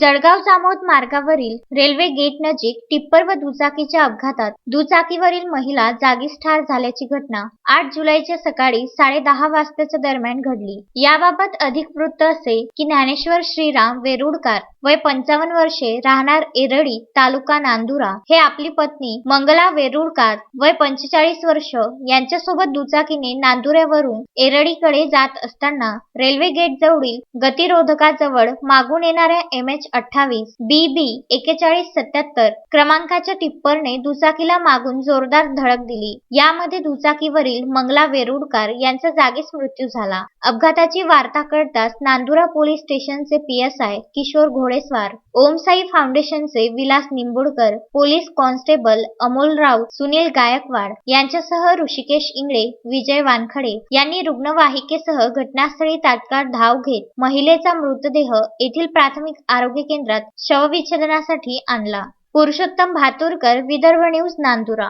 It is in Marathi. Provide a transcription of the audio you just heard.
जळगाव जामोद मार्गावरील रेल्वे गेट नजीक टिप्पर व दुचाकीच्या अपघातात दुचाकीवरील महिला जागीच ठार झाल्याची घटना आठ जुलैच्या सकाळी साडे दहा वाजताच्या दरम्यान घडली. याबाबत अधिक वृत्त असे की ज्ञानेश्वर श्रीराम वेरुडकार वय पंचावन्न वर्षे राहणार एरळी तालुका नांदुरा. हे आपली पत्नी मंगला वेरुळकार वय पंचेचाळीस वर्ष यांच्यासोबत दुचाकीने नांदुऱ्यावरून एरळीकडे जात असताना रेल्वे गेट जवळील गतिरोधकाजवळ मागून येणाऱ्या एम एच अठ्ठावीस बी बी एकेचाळीस सत्याहत्तर क्रमांकाच्या टिप्परने दुचाकीला मागून जोरदार धडक दिली. यामध्ये दुचाकीवरील मंगला वेरुडकर यांचा जागीच मृत्यू झाला. अपघाताची वार्ता कळताच नांदुरा पोलीस स्टेशनचे पीएसआय किशोर घोडेस्वार ओमसाई फाउंडेशनचे विलास निंबुडकर पोलीस कॉन्स्टेबल अमोल राऊत सुनील गायकवाड यांच्यासह ऋषिकेश इंगळे विजय वानखडे यांनी रुग्णवाहिकेसह घटनास्थळी तात्काळ धाव घेत महिलेचा मृतदेह येथील प्राथमिक आरोग्य आरोग्य केंद्रात शवविच्छेदनासाठी आणला. पुरुषोत्तम भातुरकर विदर्भ न्यूज नांदुरा.